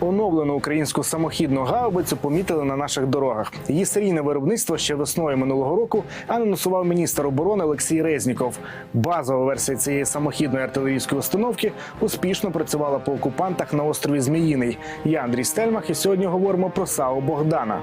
Оновлену українську самохідну гаубицю помітили на наших дорогах. Її серійне виробництво ще весною минулого року анонсував міністр оборони Олексій Резніков. Базова версія цієї самохідної артилерійської установки успішно працювала по окупантах на острові Зміїний. Я Андрій Стельмах, і сьогодні говоримо про САУ Богдана.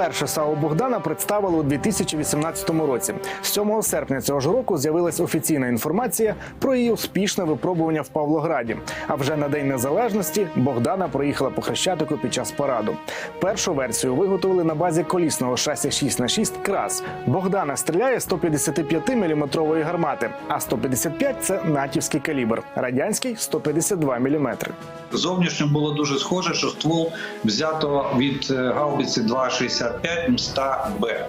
Вперше САО Богдана представили у 2018 році. 7 серпня цього ж року з'явилась офіційна інформація про її успішне випробування в Павлограді. А вже на день незалежності Богдана проїхала по хрещатику під час параду. Першу версію виготовили на базі колісного шасі 6 на 6 крас. Богдана стріляє 155 мм гармати, а 155 – це натівський калібр, радянський 152 мм. Зовнішньо було дуже схоже, що ствол взято від е, гаубиці 2,60 мста Б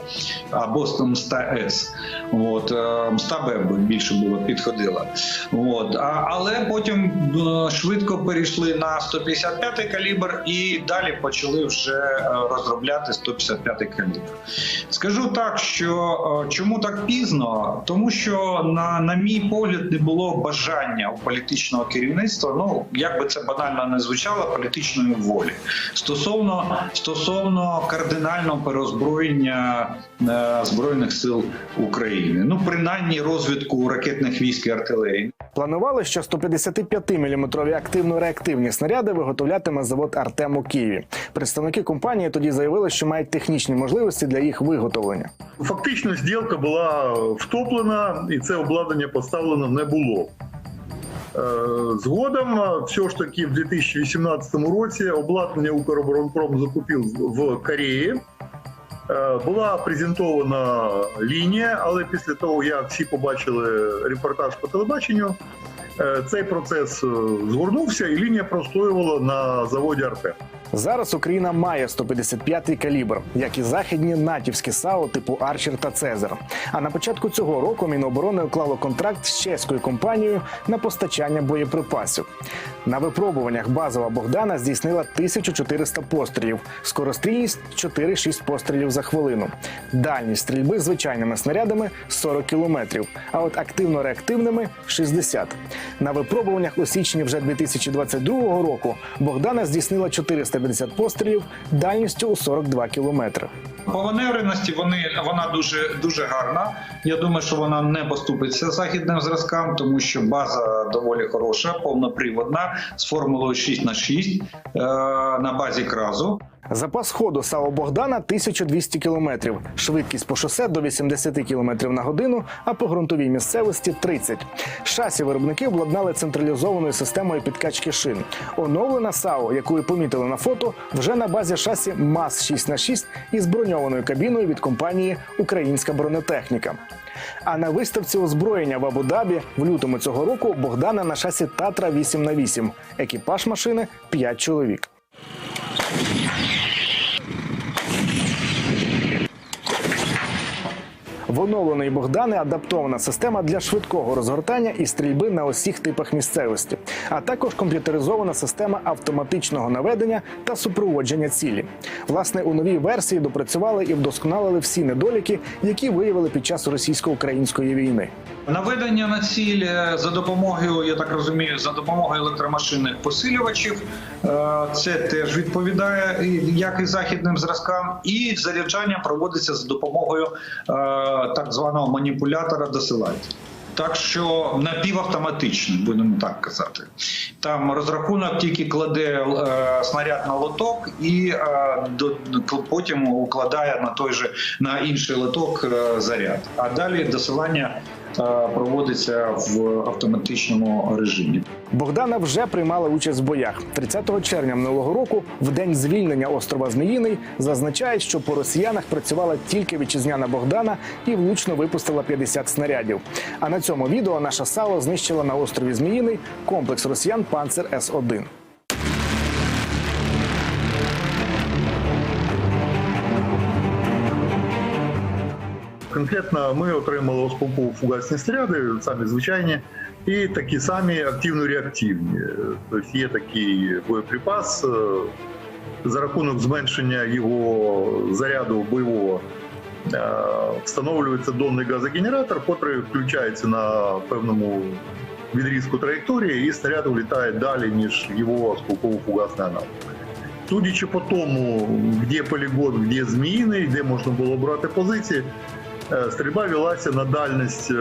або мста С. От, е, мста Б більше було підходило. От, але потім е, швидко перейшли на 155-й калібр і далі почали вже е, розробляти 155-й калібр. Скажу так, що чому так пізно, тому що на, на мій погляд не було бажання у політичного керівництва. Ну як би це банально не звучало, політичної волі стосовно стосовно кардинальної кардинального переозброєння е, збройних сил України. Ну принаймні розвитку ракетних військ і артилерії. Планували, що 155-мм активно-реактивні снаряди виготовлятиме завод Артем у Києві. Представники компанії тоді заявили, що мають технічні можливості для їх виготовлення. Фактично, зділка була втоплена, і це обладнання поставлено не було. Е, Згодом, все ж таки, в 2018 році обладнання Укроборонпром закупив в Кореї. Е, Була презентована лінія, але після того, як всі побачили репортаж по телебаченню, е, цей процес згорнувся, і лінія простоювала на заводі Артем. Зараз Україна має 155-й калібр, як і західні натівські САУ типу Арчер та Цезар. А на початку цього року Міноборони уклало контракт з чеською компанією на постачання боєприпасів. На випробуваннях базова Богдана здійснила 1400 пострілів, скорострільність 4-6 пострілів за хвилину. Дальність стрільби звичайними снарядами 40 кілометрів, а от активно-реактивними 60. На випробуваннях у січні вже 2022 року Богдана здійснила 450 пострілів дальністю у 42 кілометри. По маневреності вони вона дуже дуже гарна. Я думаю, що вона не поступиться західним зразкам, тому що база доволі хороша, повноприводна з формулою 6 на 6 е, на базі кразу. Запас ходу САУ Богдана 1200 кілометрів, швидкість по шосе до 80 кілометрів на годину, а по ґрунтовій місцевості 30. Шасі виробники обладнали централізованою системою підкачки шин. Оновлена САУ, яку ви помітили на фото, вже на базі шасі МАЗ 6 х 6 із броньованою кабіною від компанії Українська бронетехніка. А на виставці озброєння в Абу-Дабі в лютому цього року Богдана на шасі Татра 8 х 8 Екіпаж машини 5 чоловік. В оновленої Богдани адаптована система для швидкого розгортання і стрільби на усіх типах місцевості, а також комп'ютеризована система автоматичного наведення та супроводження цілі. Власне, у новій версії допрацювали і вдосконалили всі недоліки, які виявили під час російсько-української війни. Наведення на ціль за допомогою, я так розумію, за допомогою електромашинних посилювачів. Е, Це теж відповідає як і західним зразкам, і заряджання проводиться за допомогою е, так званого маніпулятора досилателя. Так що напівавтоматично, будемо так казати. Там розрахунок тільки кладе е, снаряд на лоток і е, до, потім укладає на той же на інший лоток е, заряд. А далі досилання е, проводиться в автоматичному режимі. Богдана вже приймала участь в боях 30 червня минулого року, в день звільнення острова Зміїний, зазначають, що по росіянах працювала тільки вітчизняна Богдана і влучно випустила 50 снарядів. А на цьому відео наша САУ знищила на острові Зміїний комплекс росіян Панцер С 1 Конкретно ми отримали осколково фугасні снаряди, самі звичайні, і такі самі активно-реактивні. Тобто є такий боєприпас. е, За рахунок зменшення його заряду бойового встановлюється донний газогенератор, який включається на певному відрізку траєкторії, і снаряд влітає далі, ніж його осколково-фугасний аналог. Судячи по тому, де полігон, де зміїний, де можна було брати позиції, е, стрільба велася на дальність е,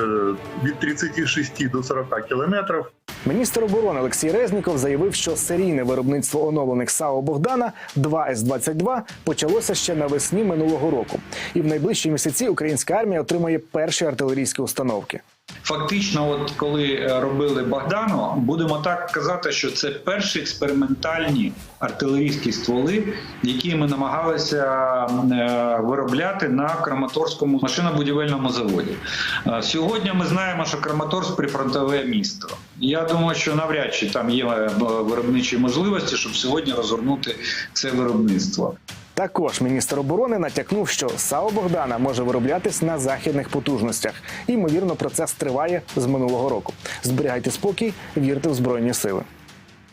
від 36 до 40 кілометрів. Міністр оборони Олексій Резніков заявив, що серійне виробництво оновлених САО Богдана 2 с 22 почалося ще навесні минулого року, і в найближчі місяці українська армія отримає перші артилерійські установки. Фактично, от коли е, робили Богдану, будемо так казати, що це перші експериментальні артилерійські стволи, які ми намагалися е, виробляти на Краматорському машинобудівельному заводі. Е, Сьогодні ми знаємо, що Краматорськ прифронтове місто. Я думаю, що навряд чи там є виробничі можливості, щоб сьогодні розгорнути це виробництво. Також міністр оборони натякнув, що САУ Богдана може вироблятись на західних потужностях. Ймовірно, процес триває з минулого року. Зберігайте спокій, вірте в збройні сили.